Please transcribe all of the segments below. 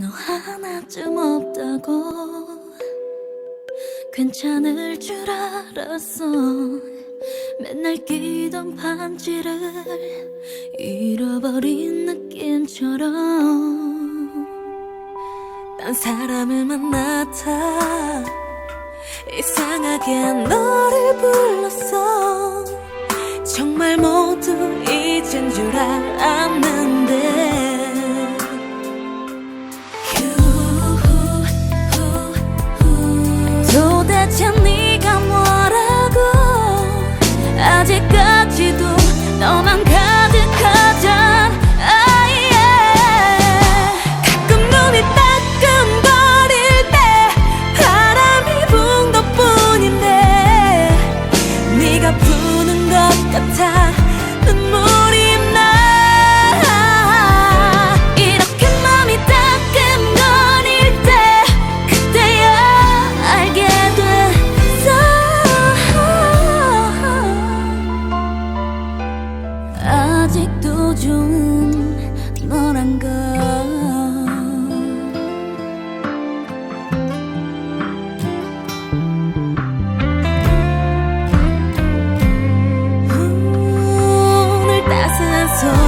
너 하나쯤 없다고 괜찮을 줄 알았어. 맨날 끼던 반지를 잃어버린 느낌처럼 딴 사람을 만났다. 이상하게 너를 불렀어. 정말 모두 잊은 줄 알았는데 아직도 좋은 너란 걸 오늘 따스한 소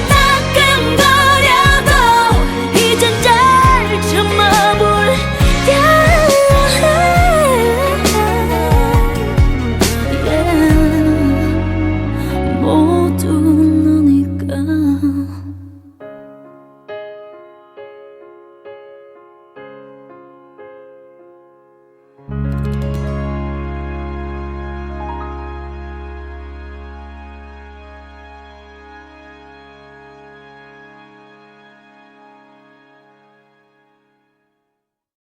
나